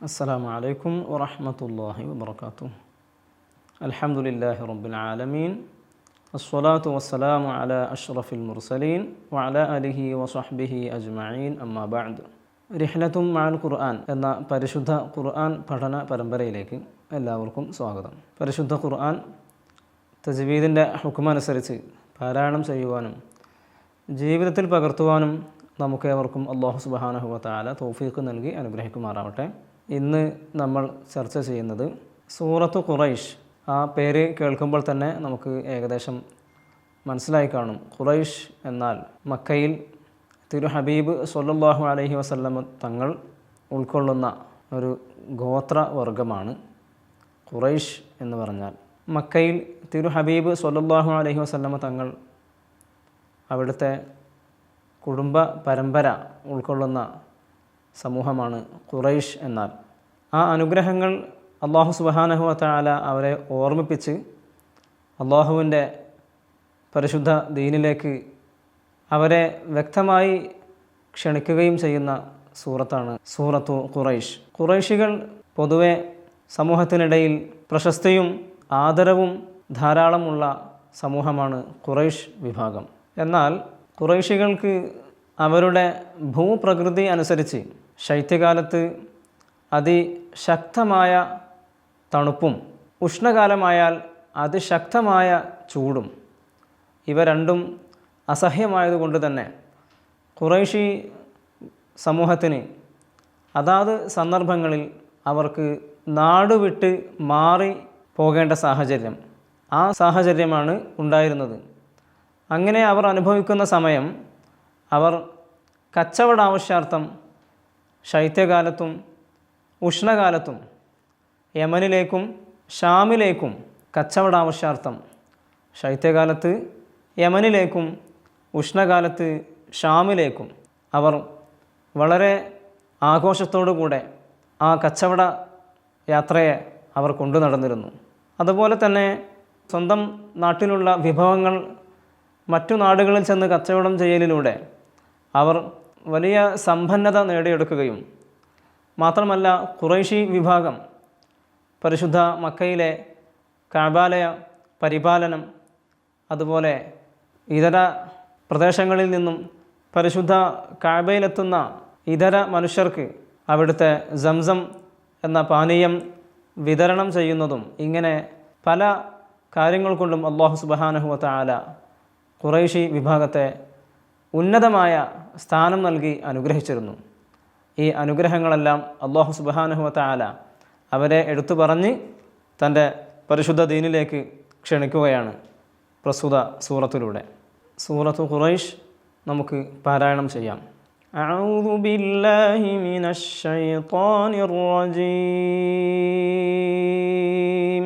السلام عليكم ورحمة الله وبركاته الحمد لله رب العالمين الصلاة والسلام على أشرف المرسلين وعلى آله وصحبه أجمعين أما بعد റിഹ്ലത്തും മാൽ ഖുർആൻ എന്ന പരിശുദ്ധ ഖുർആൻ പഠന പരമ്പരയിലേക്ക് എല്ലാവർക്കും സ്വാഗതം പരിശുദ്ധ ഖുർആൻ തജ്വീദിൻ്റെ ഹുക്കുമനുസരിച്ച് പാരായണം ചെയ്യുവാനും ജീവിതത്തിൽ പകർത്തുവാനും നമുക്കേവർക്കും അള്ളാഹു സുബാനഹുവ താല തോഫീക്ക് നൽകി അനുഗ്രഹിക്കുമാറാവട്ടെ ഇന്ന് നമ്മൾ ചർച്ച ചെയ്യുന്നത് സൂറത്ത് ഖുറൈഷ്. ആ പേര് കേൾക്കുമ്പോൾ തന്നെ നമുക്ക് ഏകദേശം മനസ്സിലായി കാണും. ഖുറൈഷ് എന്നാൽ മക്കയിൽ തിരു ഹബീബ് സൊല്ലാഹു അലഹി വസല്ലം തങ്ങൾ ഉൾക്കൊള്ളുന്ന ഒരു ഗോത്ര വർഗമാണ് ഖുറൈഷ് എന്ന് പറഞ്ഞാൽ. മക്കയിൽ തിരു ഹബീബ് സൊല്ലാഹു അലഹി വസല്ലം തങ്ങൾ അവിടുത്തെ കുടുംബ പരമ്പര ഉൾക്കൊള്ളുന്ന സമൂഹമാണ് ഖുറൈഷ് എന്നാൽ. ആ അനുഗ്രഹങ്ങൾ അള്ളാഹു സുബഹാനഹു താല അവരെ ഓർമ്മിപ്പിച്ച് അള്ളാഹുവിന്റെ പരിശുദ്ധ ദീനിലേക്ക് അവരെ വ്യക്തമായി ക്ഷണിക്കുകയും ചെയ്യുന്ന സൂറത്താണ് സൂറത്തു ഖുറൈഷ്. ഖുറൈഷികൾ പൊതുവെ സമൂഹത്തിനിടയിൽ പ്രശസ്തിയും ആദരവും ധാരാളമുള്ള സമൂഹമാണ് ഖുറൈഷ് വിഭാഗം. എന്നാൽ ഖുറൈഷികൾക്ക് അവരുടെ ഭൂപ്രകൃതി അനുസരിച്ച് ശൈത്യകാലത്ത് അതിശക്തമായ തണുപ്പും ഉഷ്ണകാലമായാൽ അതിശക്തമായ ചൂടും. ഇവ രണ്ടും അസഹ്യമായതുകൊണ്ട് തന്നെ കുറേശി സമൂഹത്തിന് അതാത് സന്ദർഭങ്ങളിൽ അവർക്ക് നാടുവിട്ട് മാറി പോകേണ്ട സാഹചര്യം ആ സാഹചര്യമാണ് ഉണ്ടായിരുന്നത്. അങ്ങനെ അവർ അനുഭവിക്കുന്ന സമയം അവർ കച്ചവട ആവശ്യാർത്ഥം ശൈത്യകാലത്തും ഉഷ്ണകാലത്തും യമനിലേക്കും ഷാമിലേക്കും കച്ചവട ആവശ്യാർത്ഥം ശൈത്യകാലത്ത് യമനിലേക്കും ഉഷ്ണകാലത്ത് ഷാമിലേക്കും അവർ വളരെ ആഘോഷത്തോടു കൂടെ ആ കച്ചവട യാത്രയെ അവർ കൊണ്ടു നടന്നിരുന്നു. അതുപോലെ തന്നെ സ്വന്തം നാട്ടിലുള്ള വിഭവങ്ങൾ മറ്റു നാടുകളിൽ ചെന്ന് കച്ചവടം ചെയ്യലിലൂടെ അവർ വലിയ സമ്പന്നത നേടിയെടുക്കുകയും മാത്രമല്ല കുറേശി വിഭാഗം പരിശുദ്ധ മക്കയിലെ കാബാലയ പരിപാലനം അതുപോലെ ഇതര പ്രദേശങ്ങളിൽ നിന്നും പരിശുദ്ധ കാബയിലെത്തുന്ന ഇതര മനുഷ്യർക്ക് അവിടുത്തെ സംസം എന്ന പാനീയം വിതരണം ചെയ്യുന്നതും ഇങ്ങനെ പല കാര്യങ്ങൾ കൊണ്ടും അള്ളാഹു സുബാനഹുവത്ത ആല കുറേശി വിഭാഗത്തെ ഉന്നതമായ സ്ഥാനം നൽകി അനുഗ്രഹിച്ചിരുന്നു ഈ അനുഗ്രഹങ്ങളെല്ലാം അള്ളാഹു സുബാനഹുവത്ത ആല അവരെ എടുത്തു പറഞ്ഞ് തൻ്റെ പരിശുദ്ധ ദീനിലേക്ക് ക്ഷണിക്കുകയാണ് പ്രസ്തുത സൂറത്തിലൂടെ സൂറത്തു ഖുറൈഷ് നമുക്ക് പാരായണം ചെയ്യാം أعوذ بالله من الشيطان الرجيم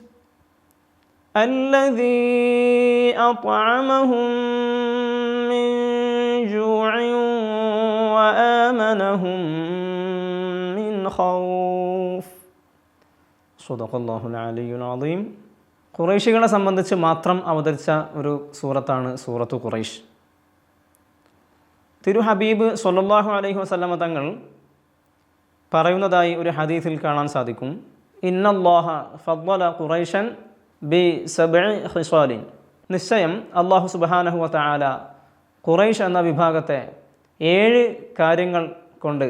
الذي أطعمهم من جوع وآمنهم من خوف صدق الله العلي العظيم ഖുറൈശികളെ സംബന്ധിച്ച് മാത്രം അവതരിച്ച ഒരു സൂറത്താണ് സൂറത്തു ഖുറൈഷ് തിരു ഹബീബ് സൊല്ലാഹു അലൈഹി വസല്ലമ തങ്ങൾ പറയുന്നതായി ഒരു ഹദീസിൽ കാണാൻ സാധിക്കും ഇന്നല്ലാഹ ഫദ്വല ഖുറൈഷൻ ബി സബ് നിശ്ചയം അള്ളാഹു സുബാനഹു താല ഖുറൈഷ് എന്ന വിഭാഗത്തെ ഏഴ് കാര്യങ്ങൾ കൊണ്ട്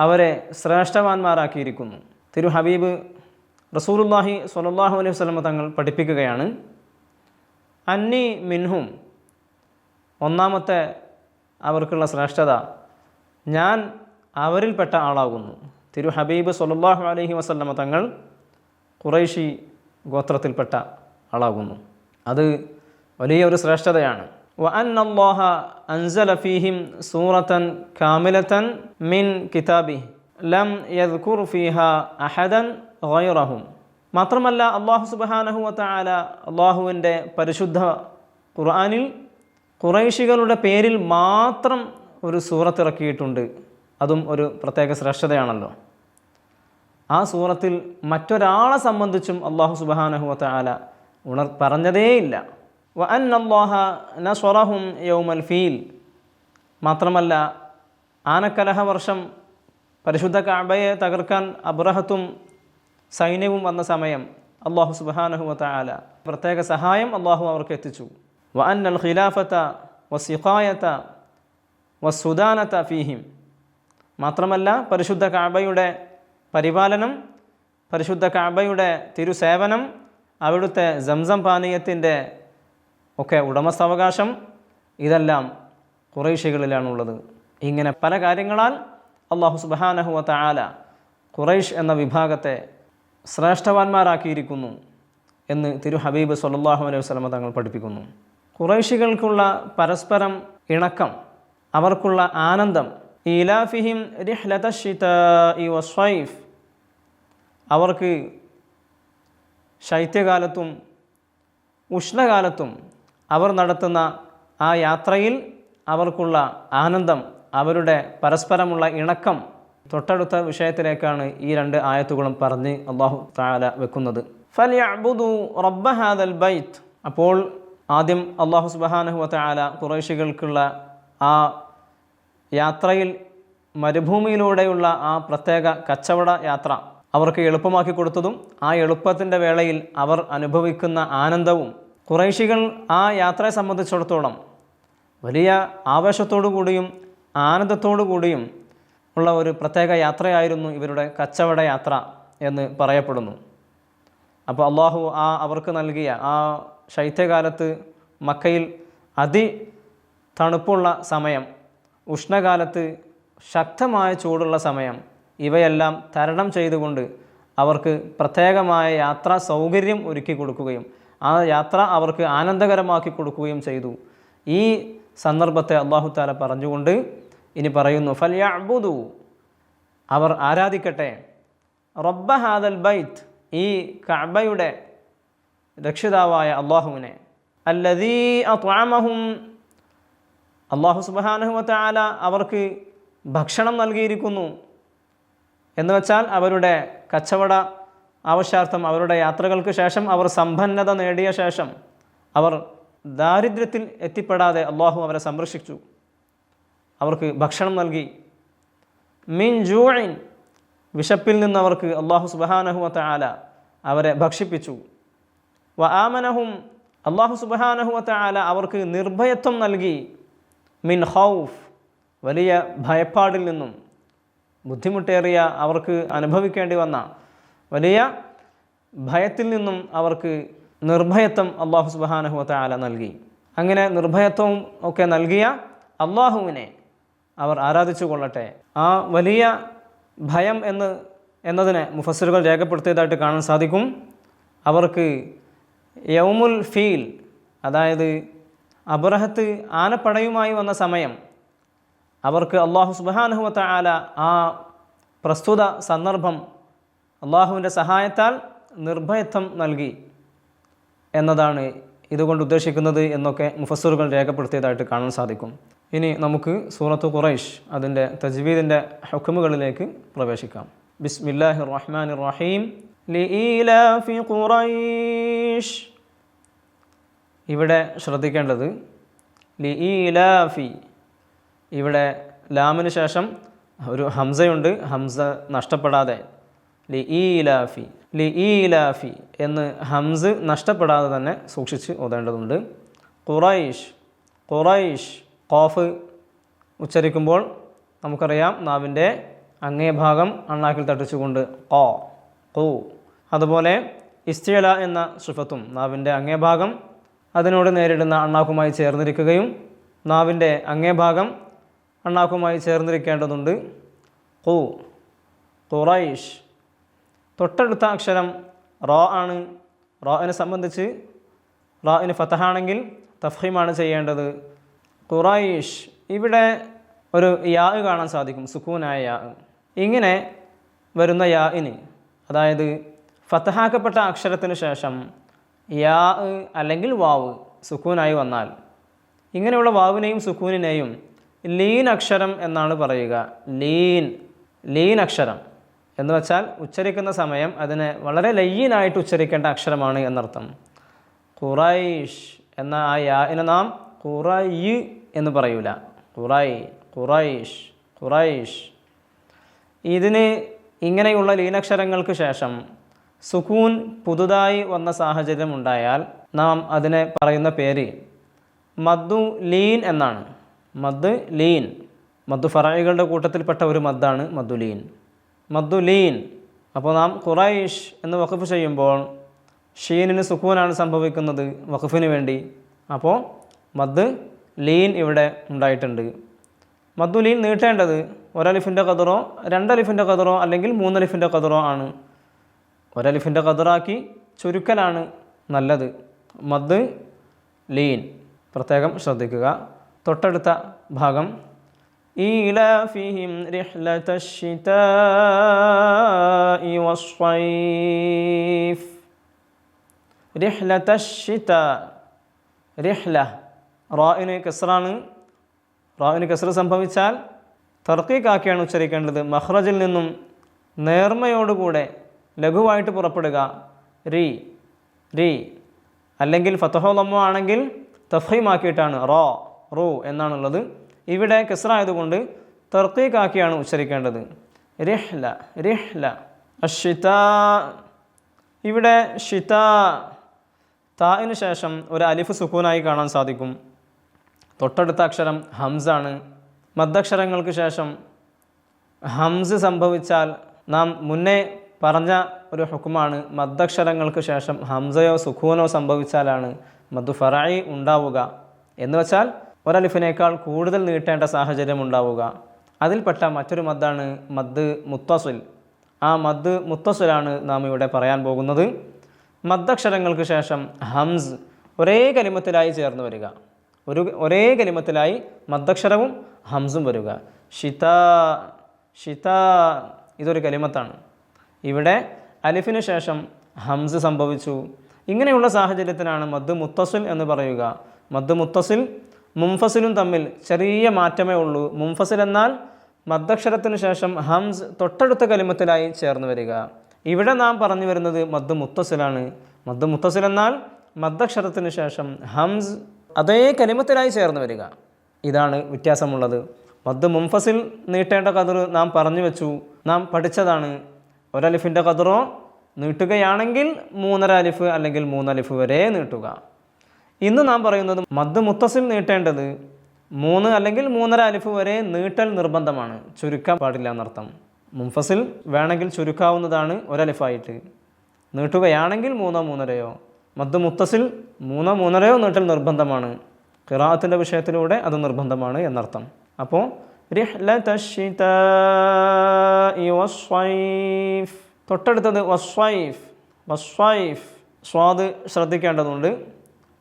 അവരെ ശ്രേഷ്ഠവാന്മാരാക്കിയിരിക്കുന്നു. തിരു ഹബീബ് റസൂലുല്ലാഹി സ്വല്ലല്ലാഹു അലൈഹി വസ്ലമ തങ്ങൾ പഠിപ്പിക്കുകയാണ്. അന്നി മിൻഹും ഒന്നാമത്തെ അവർക്കുള്ള ശ്രേഷ്ഠത ഞാൻ അവരിൽപ്പെട്ട ആളാകുന്നു. തിരു ഹബീബ് സ്വല്ലല്ലാഹു അലഹി വസ്ലമ തങ്ങൾ ഖുറൈഷി ഗോത്രത്തിൽപ്പെട്ട ആളാകുന്നു അത് വലിയ ഒരു ശ്രേഷ്ഠതയാണ് وأن الله أنزل فيهم سورة كاملة من كتابه ലം യദ്കുർ ഫീഹ അഹദൻ ഗൈറഹും മാത്രമല്ല അള്ളാഹു സുബഹാനഹു വതആല അള്ളാഹുവിൻ്റെ പരിശുദ്ധ ഖുർആനിൽ കുറൈശികളുടെ പേരിൽ മാത്രം ഒരു സൂറത്ത് ഇറക്കിയിട്ടുണ്ട് അതും ഒരു പ്രത്യേക ശ്രേഷ്ഠതയാണല്ലോ ആ സൂറത്തിൽ മറ്റൊരാളെ സംബന്ധിച്ചും അള്ളാഹു സുബഹാനഹു ആല ഉണർ പറഞ്ഞതേയില്ല. വ അൻ അള്ളാഹ നസ്വറഹും യൗമൽ ഫീൽ. മാത്രമല്ല ആനക്കലഹ വർഷം പരിശുദ്ധ കാബയെ തകർക്കാൻ അബ്രഹത്തും സൈന്യവും വന്ന സമയം അള്ളാഹു സുബാനഹു ആല പ്രത്യേക സഹായം അള്ളാഹു അവർക്ക് എത്തിച്ചു. വ അൻ അൽ ഖിലാഫത്ത വ വസുദാനത്ത ഫീഹിം. മാത്രമല്ല പരിശുദ്ധ കാബയുടെ പരിപാലനം പരിശുദ്ധ കാബയുടെ തിരുസേവനം അവിടുത്തെ സംസം പാനീയത്തിന്റെ ഒക്കെ ഉടമസ്ഥാവകാശം ഇതെല്ലാം കുറേശികളിലാണുള്ളത് ഇങ്ങനെ പല കാര്യങ്ങളാൽ അള്ളാഹു സുബാനഹുവ തആല ഖുറൈഷ് എന്ന വിഭാഗത്തെ ശ്രേഷ്ഠവാന്മാരാക്കിയിരിക്കുന്നു എന്ന് തിരു ഹബീബ് സല്ലാഹു അലൈഹി വസ്ലമ തങ്ങൾ പഠിപ്പിക്കുന്നു. ഖുറൈശികൾക്കുള്ള പരസ്പരം ഇണക്കം അവർക്കുള്ള ആനന്ദം ഈലാഫിഹിം വസ്വൈഫ് അവർക്ക് ശൈത്യകാലത്തും ഉഷ്ണകാലത്തും അവർ നടത്തുന്ന ആ യാത്രയിൽ അവർക്കുള്ള ആനന്ദം അവരുടെ പരസ്പരമുള്ള ഇണക്കം തൊട്ടടുത്ത വിഷയത്തിലേക്കാണ് ഈ രണ്ട് ആയത്തുകളും പറഞ്ഞ് അള്ളാഹു താല വെക്കുന്നത്. ഫലിയബുദു റബ്ബ ഹാദൽ ബൈത്ത്. അപ്പോൾ ആദ്യം അള്ളാഹു സുബഹാനഹു താല കുറേശികൾക്കുള്ള ആ യാത്രയിൽ മരുഭൂമിയിലൂടെയുള്ള ആ പ്രത്യേക കച്ചവട യാത്ര അവർക്ക് എളുപ്പമാക്കി കൊടുത്തതും ആ എളുപ്പത്തിന്റെ വേളയിൽ അവർ അനുഭവിക്കുന്ന ആനന്ദവും കുറേശികൾ ആ യാത്രയെ സംബന്ധിച്ചിടത്തോളം വലിയ ആവേശത്തോടു കൂടിയും ആനന്ദത്തോടു കൂടിയും ഉള്ള ഒരു പ്രത്യേക യാത്രയായിരുന്നു ഇവരുടെ കച്ചവട യാത്ര എന്ന് പറയപ്പെടുന്നു. അപ്പോൾ അള്ളാഹു ആ അവർക്ക് നൽകിയ ആ ശൈത്യകാലത്ത് മക്കയിൽ അതി തണുപ്പുള്ള സമയം ഉഷ്ണകാലത്ത് ശക്തമായ ചൂടുള്ള സമയം ഇവയെല്ലാം തരണം ചെയ്തുകൊണ്ട് അവർക്ക് പ്രത്യേകമായ യാത്രാ സൗകര്യം ഒരുക്കി കൊടുക്കുകയും ആ യാത്ര അവർക്ക് ആനന്ദകരമാക്കി കൊടുക്കുകയും ചെയ്തു. ഈ സന്ദർഭത്തെ അള്ളാഹു താല പറഞ്ഞുകൊണ്ട് ഇനി പറയുന്നു ഫല്യഅബുദു അവർ ആരാധിക്കട്ടെ? റബ്ബ ഹാദൽ ബൈത്ത് ഈ കഅബയുടെ രക്ഷിതാവായ അള്ളാഹുവിനെ അല്ലദീ അത്വാമഹും അള്ളാഹു സുബാനഹുമത്ത ആല അവർക്ക് ഭക്ഷണം നൽകിയിരിക്കുന്നു. എന്ന് വെച്ചാൽ അവരുടെ കച്ചവട ആവശ്യാർത്ഥം അവരുടെ യാത്രകൾക്ക് ശേഷം അവർ സമ്പന്നത നേടിയ ശേഷം അവർ ദാരിദ്ര്യത്തിൽ എത്തിപ്പെടാതെ അള്ളാഹു അവരെ സംരക്ഷിച്ചു. അവർക്ക് ഭക്ഷണം നൽകി. മിൻ ജൂഇൻ വിശപ്പിൽ നിന്ന് അവർക്ക് അള്ളാഹു സുബഹാനഹുവത്ത ആല അവരെ ഭക്ഷിപ്പിച്ചു. വ ആമനഹും അള്ളാഹു സുബഹാനഹുവത്ത ആല അവർക്ക് നിർഭയത്വം നൽകി. മിൻ ഹൗഫ് വലിയ ഭയപ്പാടിൽ നിന്നും ബുദ്ധിമുട്ടേറിയ അവർക്ക് അനുഭവിക്കേണ്ടി വന്ന വലിയ ഭയത്തിൽ നിന്നും അവർക്ക് നിർഭയത്വം അള്ളാഹു സുബാനഹുവത്ത ആല നൽകി. അങ്ങനെ നിർഭയത്വവും ഒക്കെ നൽകിയ അള്ളാഹുവിനെ അവർ ആരാധിച്ചു കൊള്ളട്ടെ. ആ വലിയ ഭയം എന്ന് എന്നതിനെ മുഫസ്സിറുകൾ രേഖപ്പെടുത്തിയതായിട്ട് കാണാൻ സാധിക്കും. അവർക്ക് യൗമുൽ ഫീൽ അതായത് അബ്രഹത്ത് ആനപ്പടയുമായി വന്ന സമയം അവർക്ക് അള്ളാഹു സുബാനുഹുവത്ത ആല ആ പ്രസ്തുത സന്ദർഭം അള്ളാഹുവിന്റെ സഹായത്താൽ നിർഭയത്വം നൽകി എന്നതാണ് ഇതുകൊണ്ട് ഉദ്ദേശിക്കുന്നത് എന്നൊക്കെ മുഫസ്സറുകൾ രേഖപ്പെടുത്തിയതായിട്ട് കാണാൻ സാധിക്കും. ഇനി നമുക്ക് സൂറത്ത് ഖുറൈഷ് അതിന്റെ തജ്വീദിന്റെ ഹുക്കുമുകളിലേക്ക് പ്രവേശിക്കാം. ബിസ്മില്ലാഹി റഹ്മാൻ റഹീം. ലിഈലാഫി ഖുറൈഷ് ഇവിടെ ശ്രദ്ധിക്കേണ്ടത് ലിഇലാഫി ഇവിടെ ലാമിന് ശേഷം ഒരു ഹംസയുണ്ട്. ഹംസ നഷ്ടപ്പെടാതെ. ലി ലിഇലാഫി ലി എന്ന് ഹംസ് നഷ്ടപ്പെടാതെ തന്നെ സൂക്ഷിച്ച് ഓതേണ്ടതുണ്ട്. ഖുറൈഷ്. ഖുറൈഷ് കോഫ് ഉച്ചരിക്കുമ്പോൾ നമുക്കറിയാം നാവിന്റെ അങ്ങേ ഭാഗം അണ്ണാക്കിൽ തട്ടിച്ചുകൊണ്ട് കോ കൂ അതുപോലെ ഇസ്തിയല എന്ന സുഫത്തും നാവിന്റെ അങ്ങേ ഭാഗം അതിനോട് നേരിടുന്ന അണ്ണാക്കുമായി ചേർന്നിരിക്കുകയും നാവിന്റെ അങ്ങേ ഭാഗം അണ്ണാക്കുമായി ചേർന്നിരിക്കേണ്ടതുണ്ട്. കൂ ഖുറൈഷ് തൊട്ടടുത്ത അക്ഷരം റോ ആണ്. റോയിനെ സംബന്ധിച്ച് റോയിന് ഫതഹാണെങ്കിൽ തഫീമാണ് ചെയ്യേണ്ടത്. ഖുറൈഷ് ഇവിടെ ഒരു യാ കാണാൻ സാധിക്കും സുക്കൂനായ യാ. ഇങ്ങനെ വരുന്ന യാ ഇനി അതായത് ഫത്തഹാക്കപ്പെട്ട അക്ഷരത്തിന് ശേഷം യാ അല്ലെങ്കിൽ വാവ് സുക്കൂനായി വന്നാൽ. ഇങ്ങനെയുള്ള വാവിനെയും സുക്കൂനിനെയും ലീൻ അക്ഷരം എന്നാണ് പറയുക. ലീൻ ലീൻ അക്ഷരം എന്ന് വെച്ചാൽ ഉച്ചരിക്കുന്ന സമയം അതിനെ വളരെ ലയ്യനായിട്ട് ഉച്ചരിക്കേണ്ട അക്ഷരമാണ് എന്നർത്ഥം. ഖുറൈഷ് എന്ന ആ യാഇനെ നാം ഖുറൈ എന്ന് പറയൂല. ഖുറൈ ഖുറൈഷ് ഖുറൈഷ്. ഇതിന് ഇങ്ങനെയുള്ള ലീനക്ഷരങ്ങൾക്ക് ശേഷം സുക്കൂൻ പുതുതായി വന്ന സാഹചര്യം ഉണ്ടായാൽ നാം അതിനെ പറയുന്ന പേര് മദ്ദു ലീൻ എന്നാണ്. മദ് ലീൻ. മദ്ദു ഫറായികളുടെ കൂട്ടത്തിൽപ്പെട്ട ഒരു മദ്ദാണ് മദ്ദു ലീൻ. മദ്ദു ലീൻ. അപ്പോൾ നാം ഖുറൈഷ് എന്ന് വഖഫ് ചെയ്യുമ്പോൾ ഷീനിന് സുക്കൂനാണ് സംഭവിക്കുന്നത് വഖഫിന് വേണ്ടി. അപ്പോൾ മദ് ലീൻ ഇവിടെ ഉണ്ടായിട്ടുണ്ട്. മദ്ദു ലീൻ നീട്ടേണ്ടത് ഒരലിഫിന്റെ കതറോ രണ്ടലിഫിന്റെ കതറോ അല്ലെങ്കിൽ മൂന്നലിഫിന്റെ കതറോ ആണ്. ഒരലിഫിൻ്റെ കതറാക്കി ചുരുക്കലാണ് നല്ലത് മദ് ലീൻ പ്രത്യേകം ശ്രദ്ധിക്കുക തൊട്ടടുത്ത ഭാഗം إيلافهم رحلة الشتاء والصيف رحلة الشتاء റിഹ്ല റായിന് കസ്റാണ് റായിന് കസ്ര സംഭവിച്ചാൽ തർക്കീക്കാക്കിയാണ് ഉച്ചരിക്കേണ്ടത് മഹ്റജിൽ നിന്നും നേർമയോടുകൂടെ ലഘുവായിട്ട് പുറപ്പെടുക. രി രി. അല്ലെങ്കിൽ ഫത്തഹോലമ്മ ആണെങ്കിൽ തഫീമാക്കിയിട്ടാണ് റോ റൂ എന്നാണുള്ളത്. ഇവിടെ കസ്റായതുകൊണ്ട് തർക്കീക്കാക്കിയാണ് ഉച്ചരിക്കേണ്ടത്. റിഹ്ല റിഹ്ല. അഷിത ഇവിടെ ഷിത തായിന് ശേഷം ഒരു അലിഫ് സുക്കൂനായി കാണാൻ സാധിക്കും. തൊട്ടടുത്ത അക്ഷരം ഹംസാണ്. മദ്ദക്ഷരങ്ങൾക്ക് ശേഷം ഹംസ് സംഭവിച്ചാൽ നാം മുന്നേ പറഞ്ഞ ഒരു ഹുക്കുമാണ് മദ്ദക്ഷരങ്ങൾക്ക് ശേഷം ഹംസയോ സുഖൂനോ സംഭവിച്ചാലാണ് മദ്ദു ഫറായി ഉണ്ടാവുക. എന്ന് വെച്ചാൽ ഒരലിഫിനേക്കാൾ കൂടുതൽ നീട്ടേണ്ട സാഹചര്യം ഉണ്ടാവുക. അതിൽപ്പെട്ട മറ്റൊരു മദ്ദാണ് മദ് മുത്തസുൽ. ആ മദ് മുത്തസുലാണ് നാം ഇവിടെ പറയാൻ പോകുന്നത്. മദ്ദക്ഷരങ്ങൾക്ക് ശേഷം ഹംസ് ഒരേ കലിമത്തിലായി ചേർന്ന് വരിക. ഒരു ഒരേ കലിമത്തിലായി മദ്ദക്ഷരവും ഹംസും വരിക. ഷിത ഷിത ഇതൊരു കലിമത്താണ്. ഇവിടെ അലിഫിന് ശേഷം ഹംസ് സംഭവിച്ചു. ഇങ്ങനെയുള്ള സാഹചര്യത്തിനാണ് മദ് മുത്തസിൽ എന്ന് പറയുക. മദ് മുത്തസിൽ മുംഫസിലും തമ്മിൽ ചെറിയ മാറ്റമേ ഉള്ളൂ. മുംഫസിൽ എന്നാൽ മദ്ദക്ഷരത്തിന് ശേഷം ഹംസ് തൊട്ടടുത്ത കലിമത്തിലായി ചേർന്ന് വരിക. ഇവിടെ നാം പറഞ്ഞു വരുന്നത് മദ് മുത്തസിലാണ്. മദ് മുത്തസിൽ എന്നാൽ മദ്ദക്ഷരത്തിന് ശേഷം ഹംസ് അതേ കലിമത്തിലായി ചേർന്ന് വരിക. ഇതാണ് വ്യത്യാസമുള്ളത്. മദ് മുംഫസിൽ നീട്ടേണ്ട കതിർ നാം പറഞ്ഞു വെച്ചു. നാം പഠിച്ചതാണ്. ഒരലിഫിന്റെ കതിറോ നീട്ടുകയാണെങ്കിൽ മൂന്നര അലിഫ് അല്ലെങ്കിൽ മൂന്നലിഫ് വരെ നീട്ടുക. ഇന്ന് നാം പറയുന്നത് മദ് മുത്തസിൽ നീട്ടേണ്ടത് മൂന്ന് അല്ലെങ്കിൽ മൂന്നര അലിഫ് വരെ നീട്ടൽ നിർബന്ധമാണ്. ചുരുക്കാൻ പാടില്ല എന്നർത്ഥം. മുംഫസിൽ വേണമെങ്കിൽ ചുരുക്കാവുന്നതാണ് ഒരലിഫായിട്ട്. നീട്ടുകയാണെങ്കിൽ മൂന്നോ മൂന്നരയോ. മദ് മുത്തസിൽ മൂന്നോ മൂന്നരയോ നീട്ടൽ നിർബന്ധമാണ്. ഖിറാഅത്തിന്റെ വിഷയത്തിലൂടെ അത് നിർബന്ധമാണ് എന്നർത്ഥം. അപ്പോൾ തൊട്ടടുത്തത് വസ്വൈഫ് വസ്വൈഫ് സ്വാദ് ശ്രദ്ധിക്കേണ്ടതുണ്ട്.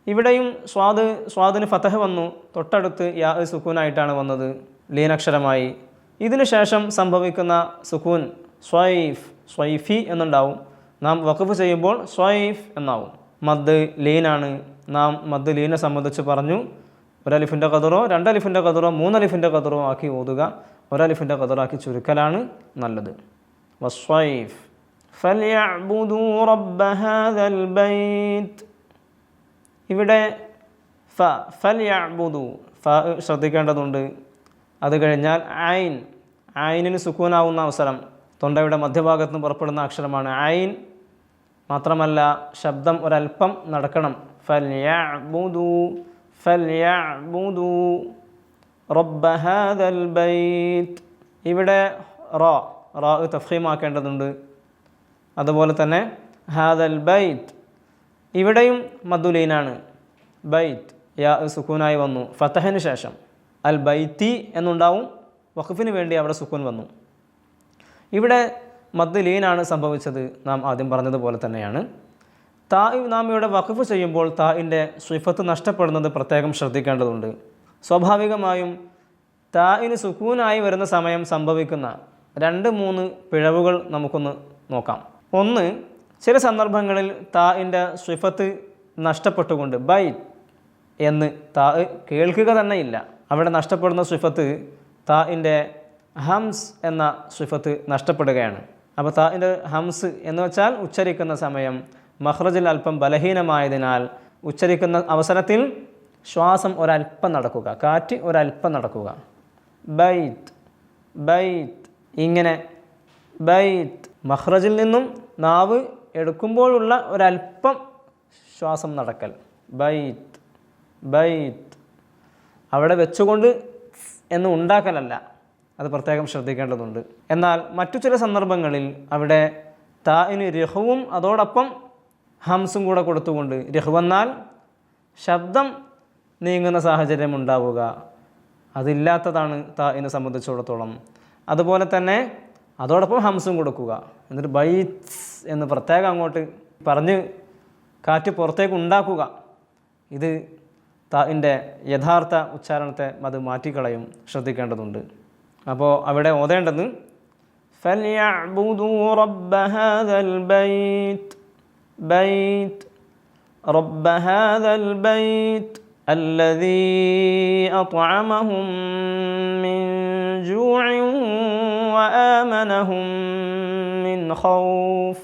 ഇവിടെയും സ്വാദ് സ്വാദിന് ഫതഹ് വന്നു. തൊട്ടടുത്ത് യാ സുക്കൂനായിട്ടാണ് വന്നത്. ലീനക്ഷരമായി. ഇതിനു ശേഷം സംഭവിക്കുന്ന സുക്കൂൻ സ്വൈഫ് സ്വൈഫി എന്നുണ്ടാവും. നാം വഖഫ് ചെയ്യുമ്പോൾ സ്വൈഫ് എന്നാവും. മദ് ലീനാണ്. നാം മദ് ലീനെ സംബന്ധിച്ച് പറഞ്ഞു. ഒരലിഫിന്റെ കതറോ രണ്ടലിഫിന്റെ കതറോ മൂന്നലിഫിന്റെ കതറോ ആക്കി ഓതുക. ഒരലിഫിന്റെ കതറാക്കി ചുരുക്കലാണ് നല്ലത്. വസ്വൈഫ്. ഇവിടെ ഫ ശ്രദ്ധിക്കേണ്ടതുണ്ട്. അത് കഴിഞ്ഞാൽ ഐൻ. ഐനിന് സുഖൂനാവുന്ന അവസരം. തൊണ്ടയുടെ മധ്യഭാഗത്ത് നിന്ന് പുറപ്പെടുന്ന അക്ഷരമാണ് ഐൻ. മാത്രമല്ല ശബ്ദം ഒരൽപ്പം നടക്കണം. ഫല്യാ ബുദൂ ഫൽ യഅ്ബുദു റബ്ബ ഹാദൽ ബൈത്ത്. ഇവിടെ റോ റോ തഫീമാക്കേണ്ടതുണ്ട് അതുപോലെ തന്നെ ഹാദൽ ബൈത്ത്. ഇവിടെയും മദ്ദുലീനാണ്. ബൈത്ത് യാ സുഖൂനായി വന്നു. ഫത്തഹിന് ശേഷം. അൽ ബൈത്തി എന്നുണ്ടാവും. വഖഫിന് വേണ്ടി അവിടെ സുക്കൂൻ വന്നു. ഇവിടെ മദ്ദുലീനാണ് ലീനാണ് സംഭവിച്ചത്. നാം ആദ്യം പറഞ്ഞതുപോലെ തന്നെയാണ്. താ നാം ഇവിടെ വഖഫ് ചെയ്യുമ്പോൾ താഇന്റെ സ്വിഫത്ത് നഷ്ടപ്പെടുന്നത് പ്രത്യേകം ശ്രദ്ധിക്കേണ്ടതുണ്ട്. സ്വാഭാവികമായും താഇന് സുക്കൂനായി വരുന്ന സമയം സംഭവിക്കുന്ന രണ്ട് മൂന്ന് പിഴവുകൾ നമുക്കൊന്ന് നോക്കാം. ഒന്ന് ചില സന്ദർഭങ്ങളിൽ താഇന്റെ സ്വിഫത്ത് നഷ്ടപ്പെട്ടുകൊണ്ട് ബൈ എന്ന് താ കേൾക്കുക തന്നെ ഇല്ല അവിടെ നഷ്ടപ്പെടുന്ന സ്വിഫത്ത് താഇന്റെ ഹംസ് എന്ന സ്വിഫത്ത് നഷ്ടപ്പെടുകയാണ്. അപ്പോൾ താഇന്റെ ഹംസ് എന്ന് വെച്ചാൽ ഉച്ചരിക്കുന്ന സമയം മഹ്റജിൽ അല്പം ബലഹീനമായതിനാൽ ഉച്ചരിക്കുന്ന അവസരത്തിൽ ശ്വാസം ഒരല്പം നടക്കുക കാറ്റ് ഒരല്പം നടക്കുക. ബൈത്ത് ബൈത്ത് ഇങ്ങനെ ബൈത്ത്. മഹ്റജിൽ നിന്നും നാവ് എടുക്കുമ്പോഴുള്ള ഒരല്പം ശ്വാസം നടക്കൽ. ബൈത്ത് ബൈത്ത്. അവിടെ വെച്ചുകൊണ്ട് എന്ന് ഉണ്ടാക്കലല്ല അത് പ്രത്യേകം ശ്രദ്ധിക്കേണ്ടതുണ്ട്. എന്നാൽ മറ്റു ചില സന്ദർഭങ്ങളിൽ അവിടെ താഇന് രഹുവും അതോടൊപ്പം ഹംസും കൂടെ കൊടുത്തുകൊണ്ട് രഹ് ശബ്ദം നീങ്ങുന്ന സാഹചര്യം ഉണ്ടാവുക. അതില്ലാത്തതാണ് ത എന്നെ സംബന്ധിച്ചിടത്തോളം. അതുപോലെ തന്നെ അതോടൊപ്പം ഹംസും കൊടുക്കുക. എന്നിട്ട് ബൈസ് എന്ന് പ്രത്യേകം അങ്ങോട്ട് പറഞ്ഞ് കാറ്റ് പുറത്തേക്ക് ഉണ്ടാക്കുക. ഇത് താഇന്റെ യഥാർത്ഥ ഉച്ചാരണത്തെ അത് മാറ്റിക്കളയും. ശ്രദ്ധിക്കേണ്ടതുണ്ട്. അപ്പോൾ അവിടെ ഓതേണ്ടത് ഫൽ റബ്ബ ഹാദൽ بيت رب هذا البيت الذي أطعمهم من جوع وآمنهم من خوف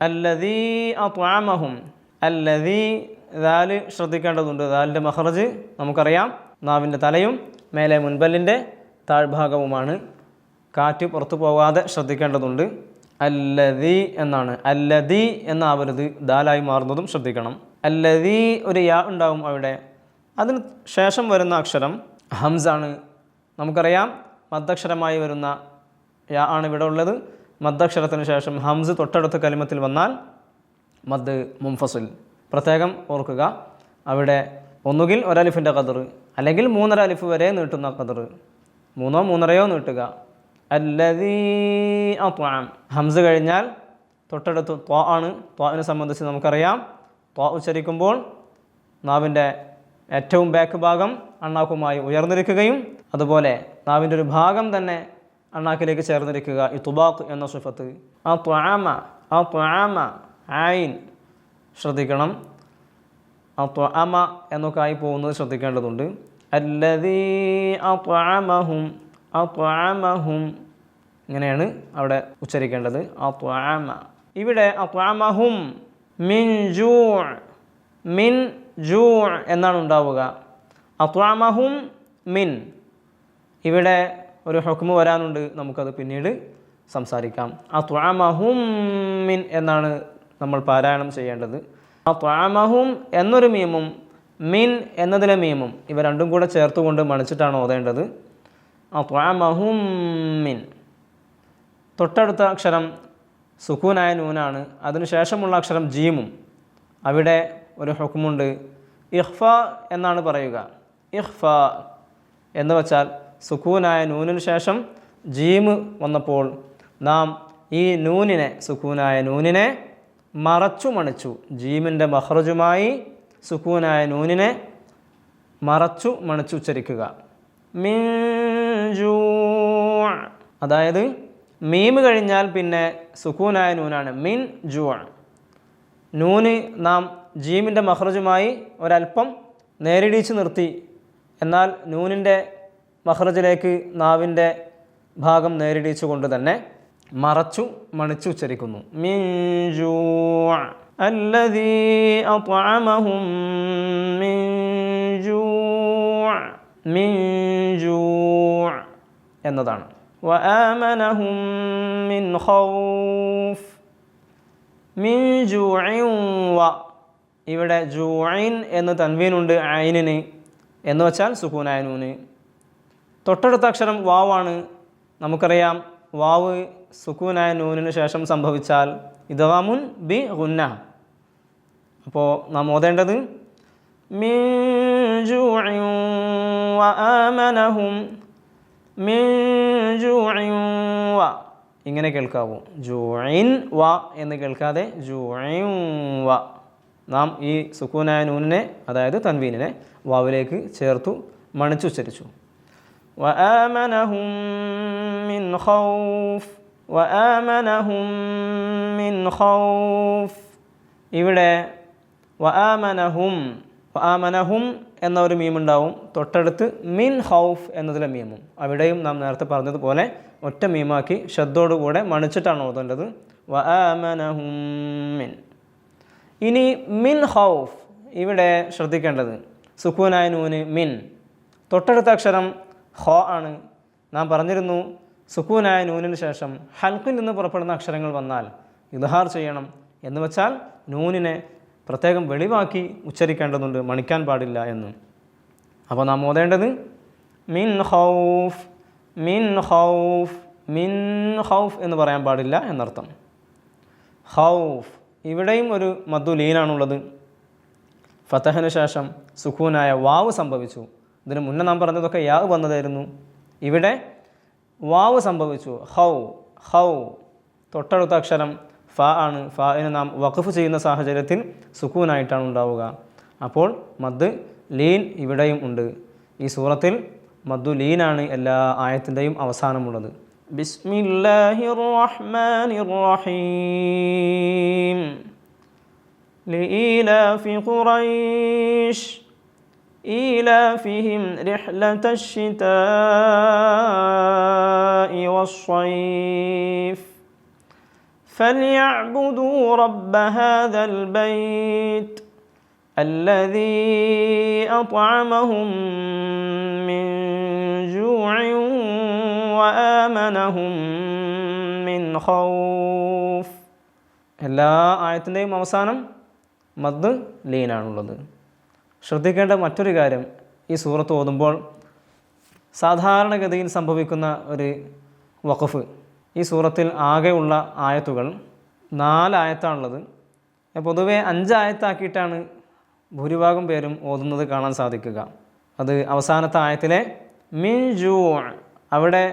الذي أطعمهم الذي ദാല് ശ്രദ്ധിക്കേണ്ടതുണ്ട് ദാലിൻ്റെ മഹറജ് നമുക്കറിയാം നാവിൻ്റെ തലയും മേലെ മുൻപല്ലിൻ്റെ താഴ്ഭാഗവുമാണ് കാറ്റ് പുറത്തു പോകാതെ ശ്രദ്ധിക്കേണ്ടതുണ്ട് അല്ലതി എന്നാണ്. അല്ലതി എന്നാവരുത്. ദാലായി മാറുന്നതും ശ്രദ്ധിക്കണം. അല്ലതി ഒരു യാ ഉണ്ടാവും അവിടെ. അതിന് ശേഷം വരുന്ന അക്ഷരം ഹംസാണ്. നമുക്കറിയാം മദ്ദക്ഷരമായി വരുന്ന യാ ആണ് ഇവിടെ ഉള്ളത്. മദ്ദക്ഷരത്തിന് ശേഷം ഹംസ് തൊട്ടടുത്ത കലിമത്തിൽ വന്നാൽ മദ് മുംഫസുൽ പ്രത്യേകം ഓർക്കുക അവിടെ ഒന്നുകിൽ ഒരലിഫിന്റെ കതർ അല്ലെങ്കിൽ മൂന്നര അലിഫ് വരെ നീട്ടുന്ന കതർ മൂന്നോ മൂന്നരയോ നീട്ടുക. അല്ലതീ അത്വാം. ഹംസ് കഴിഞ്ഞാൽ തൊട്ടടുത്ത് ത്വാ ആണ്. ത്വാവിനെ സംബന്ധിച്ച് നമുക്കറിയാം. ത്വാ ഉച്ചരിക്കുമ്പോൾ നാവിന്റെ ഏറ്റവും ബാക്ക് ഭാഗം അണ്ണാക്കുമായി ഉയർന്നിരിക്കുകയും അതുപോലെ നാവിന്റെ ഒരു ഭാഗം തന്നെ അണ്ണാക്കിലേക്ക് ചേർന്നിരിക്കുക. ഈ തുബാഖ് എന്ന സുഫത്ത്. ആ ത്വാമ ആ ത്വാമ ആയിൻ ശ്രദ്ധിക്കണം. ആ ത്വാമ എന്നൊക്കെ ആയി പോകുന്നത് ശ്രദ്ധിക്കേണ്ടതുണ്ട്. അല്ലതീ ആ ത്വാമഹും ആ ത്വാമഹും ഇങ്ങനെയാണ് അവിടെ ഉച്ചരിക്കേണ്ടത്. അത്വാമ. ഇവിടെ അത്വാമഹും ത്വാമഹും മിൻ ജൂ മിൻ ജൂ എന്നാണ് ഉണ്ടാവുക. അത്വാമഹും മിൻ. ഇവിടെ ഒരു ഹുക്മ് വരാനുണ്ട്. നമുക്കത് പിന്നീട് സംസാരിക്കാം. അത്വാമഹും മിൻ എന്നാണ് നമ്മൾ പാരായണം ചെയ്യേണ്ടത്. അത്വാമഹും എന്നൊരു മീമും മിൻ എന്നതിലെ മീമും ഇവ രണ്ടും കൂടെ ചേർത്തുകൊണ്ട് മണിച്ചിട്ടാണ് ഓതേണ്ടത്. അത്വാമഹും മിൻ. തൊട്ടടുത്ത അക്ഷരം സുക്കൂനായ നൂനാണ്. അതിനുശേഷമുള്ള അക്ഷരം ജീമും. അവിടെ ഒരു ഹുക്കുമുണ്ട്. ഇഹ്ഫ എന്നാണ് പറയുക. ഇഹ്ഫ എന്ന് വച്ചാൽ സുക്കൂനായ നൂനിന് ശേഷം ജീമ് വന്നപ്പോൾ നാം ഈ നൂനിനെ സുക്കൂനായ നൂനിനെ മറച്ചു മണിച്ചു ജീമിന്റെ മഹ്റജുമായി സുക്കൂനായ നൂനിനെ മറച്ചു മണിച്ചു ഉച്ചരിക്കുക. മിൻ അതായത് മീമ് കഴിഞ്ഞാൽ പിന്നെ സുഖൂനായ നൂനാണ്. മിൻ ജൂ നൂന് നാം ജീമിന്റെ മഹ്റജുമായി ഒരല്പം നേരിടിച്ച് നിർത്തി. എന്നാൽ നൂനിന്റെ മഹ്റജിലേക്ക് നാവിന്റെ ഭാഗം നേരിടിച്ചു കൊണ്ട് തന്നെ മറച്ചു മണിച്ചു ഉച്ചരിക്കുന്നു. മിൻ ജു അല്ലതീ എന്നതാണ്. മിൻ ഖൗഫ്. വ. ഇവിടെ ജൂഇൻ എന്ന് തൻവീനുണ്ട് ആയിനിന് എന്ന് വെച്ചാൽ സുഖൂനായനൂന് തൊട്ടടുത്ത അക്ഷരം വാവാണ്. നമുക്കറിയാം വാവ് സുക്കൂനായ നൂനിന് ശേഷം സംഭവിച്ചാൽ ഇതവാമുൻ ബി ഗുന്ന. അപ്പോൾ നാം ഓതേണ്ടത് മീ ജൂഇൻ വ ആമനഹും മിൻ ജൂഇൻ വ ഇങ്ങനെ കേൾക്കാവൂ ജൂഇൻ വ എന്ന് കേൾക്കാതെ ജൂഇൻ വ നാം ഈ സുക്കൂനായ നൂനിനെ അതായത് തൻവീനിനെ വാവിലേക്ക് ചേർത്തു മണിച്ചുച്ചരിച്ചു وآمنهم من خوف وآمنهم من خوف ഇവിടെ വആമനഹും വആമനഹും എന്ന ഒരു മീമുണ്ടാവും തൊട്ടടുത്ത് മിൻ ഹൗഫ് എന്നതിലെ മീമും അവിടെയും നാം നേരത്തെ പറഞ്ഞതുപോലെ ഒറ്റ മീമാക്കി ശ്രദ്ധോടുകൂടെ മണിച്ചിട്ടാണ് ഓതേണ്ടത്. വ വആമനഹും മിൻ. ഇനി മിൻ ഹൗഫ്. ഇവിടെ ശ്രദ്ധിക്കേണ്ടത് സുക്കൂനായ നൂന് മിൻ. തൊട്ടടുത്ത അക്ഷരം ഹോ ആണ്. നാം പറഞ്ഞിരുന്നു സുക്കൂനായ നൂനിന് ശേഷം ഹൽക്കിൽ നിന്ന് പുറപ്പെടുന്ന അക്ഷരങ്ങൾ വന്നാൽ ഇദ്ഹാർ ചെയ്യണം എന്ന് വെച്ചാൽ നൂനിനെ പ്രത്യേകം വെളിവാക്കി ഉച്ചരിക്കേണ്ടതുണ്ട് മണിക്കാൻ പാടില്ല എന്ന്. അപ്പോൾ നാം ഓതേണ്ടത് മിൻ ഹൗഫ് മിൻ ഹൗഫ് മിൻ ഹൗഫ് എന്ന് പറയാൻ പാടില്ല എന്നർത്ഥം. ഹൗഫ് ഇവിടെയും ഒരു മധു ലീനാണുള്ളത്. ഫത്തഹന് ശേഷം സുഖൂനായ വാവ് സംഭവിച്ചു. ഇതിന് മുന്നേ നാം പറഞ്ഞതൊക്കെ യാവ് വന്നതായിരുന്നു. ഇവിടെ വാവ് സംഭവിച്ചു. ഹൗ ഹൗ തൊട്ടടുത്ത അക്ഷരം ഫ ആണ് ഫാഇന് നാം വഖഫ് ചെയ്യുന്ന സാഹചര്യത്തിൽ സുക്കൂനായിട്ടാണ് ഉണ്ടാവുക അപ്പോൾ മദ് ലീൻ ഇവിടെയും ഉണ്ട് ഈ സൂറത്തിൽ മദ്ദു ലീനാണ് എല്ലാ ആയത്തിൻ്റെയും അവസാനമുള്ളത് ബിസ്മില്ലാഹിർ റഹ്മാനിർ റഹീം لإيلاف قريش إيلافهم رحلة الشتاء والصيف فليعبدوا رب هذا البيت الذي أطعمهم من جوع وآمنهم من خوف എല്ലാ ആയത്തിൻ്റെയും അവസാനം മദ് ലീനാണുള്ളത് ശ്രദ്ധിക്കേണ്ട മറ്റൊരു കാര്യം ഈ സൂറത്ത് ഓതുമ്പോൾ സാധാരണഗതിയിൽ സംഭവിക്കുന്ന ഒരു വഖഫ് ഈ സൂറത്തിൽ ആകെയുള്ള ആയത്തുകൾ നാലായത്താണുള്ളത് പൊതുവെ അഞ്ചായത്താക്കിയിട്ടാണ് ഭൂരിഭാഗം പേരും ഓതുന്നത് കാണാൻ സാധിക്കുക. അത് അവസാനത്തെ ആയത്തിലെ മിൻ ജൂ അവിടെ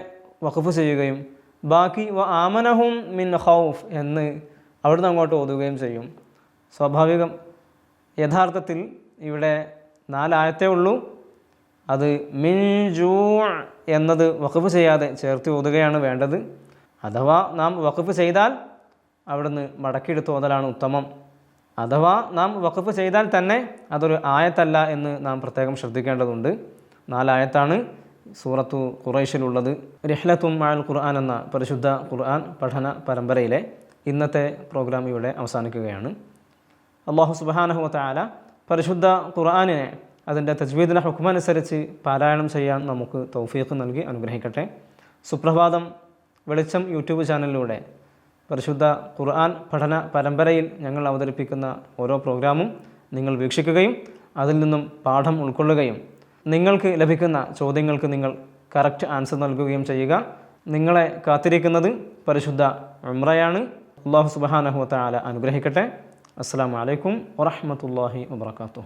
വഖഫ് ചെയ്യുകയും ബാക്കി വ ആമനഹും മിൻ ഹൗഫ് എന്ന് അവിടുന്ന് അങ്ങോട്ട് ഓതുകയും ചെയ്യും. സ്വാഭാവികം യഥാർത്ഥത്തിൽ ഇവിടെ നാലായത്തേ ഉള്ളൂ. അത് മിൻ ജൂ എന്നത് വഖഫ് ചെയ്യാതെ ചേർത്ത് ഓതുകയാണ് വേണ്ടത്. അഥവാ നാം വഖഫ് ചെയ്താൽ അവിടുന്ന് മടക്കിയെടുത്ത് ഓതലാണ് ഉത്തമം. അഥവാ നാം വഖഫ് ചെയ്താൽ തന്നെ അതൊരു ആയത്തല്ല എന്ന് നാം പ്രത്യേകം ശ്രദ്ധിക്കേണ്ടതുണ്ട്. നാലായത്താണ് സൂറത്തു ഖുറൈഷിലുള്ളത് രഹ്ലത്തും മാൽ ഖുർആൻ എന്ന പരിശുദ്ധ ഖുർആൻ പഠന പരമ്പരയിലെ ഇന്നത്തെ പ്രോഗ്രാം ഇവിടെ അവസാനിക്കുകയാണ്. അള്ളാഹു സുബാനഹു താല പരിശുദ്ധ ഖുർആാനിനെ അതിന്റെ തജ്വീദിന ഹുക്കുമനുസരിച്ച് പാരായണം ചെയ്യാൻ നമുക്ക് തൗഫീഖ് നൽകി അനുഗ്രഹിക്കട്ടെ. സുപ്രഭാതം. വെളിച്ചം യൂട്യൂബ് ചാനലിലൂടെ പരിശുദ്ധ ഖുർആൻ പഠന പരമ്പരയിൽ ഞങ്ങൾ അവതരിപ്പിക്കുന്ന ഓരോ പ്രോഗ്രാമും നിങ്ങൾ വീക്ഷിക്കുകയും അതിൽ നിന്നും പാഠം ഉൾക്കൊള്ളുകയും നിങ്ങൾക്ക് ലഭിക്കുന്ന ചോദ്യങ്ങൾക്ക് നിങ്ങൾ കറക്റ്റ് ആൻസർ നൽകുകയും ചെയ്യുക. നിങ്ങളെ കാത്തിരിക്കുന്നത് പരിശുദ്ധ ഉമ്രയാണ് അള്ളാഹു സുബാനഹു താല അനുഗ്രഹിക്കട്ടെ. അസ്സാം വലൈക്കും വറഹമത്തല്ലാഹി വാത്തു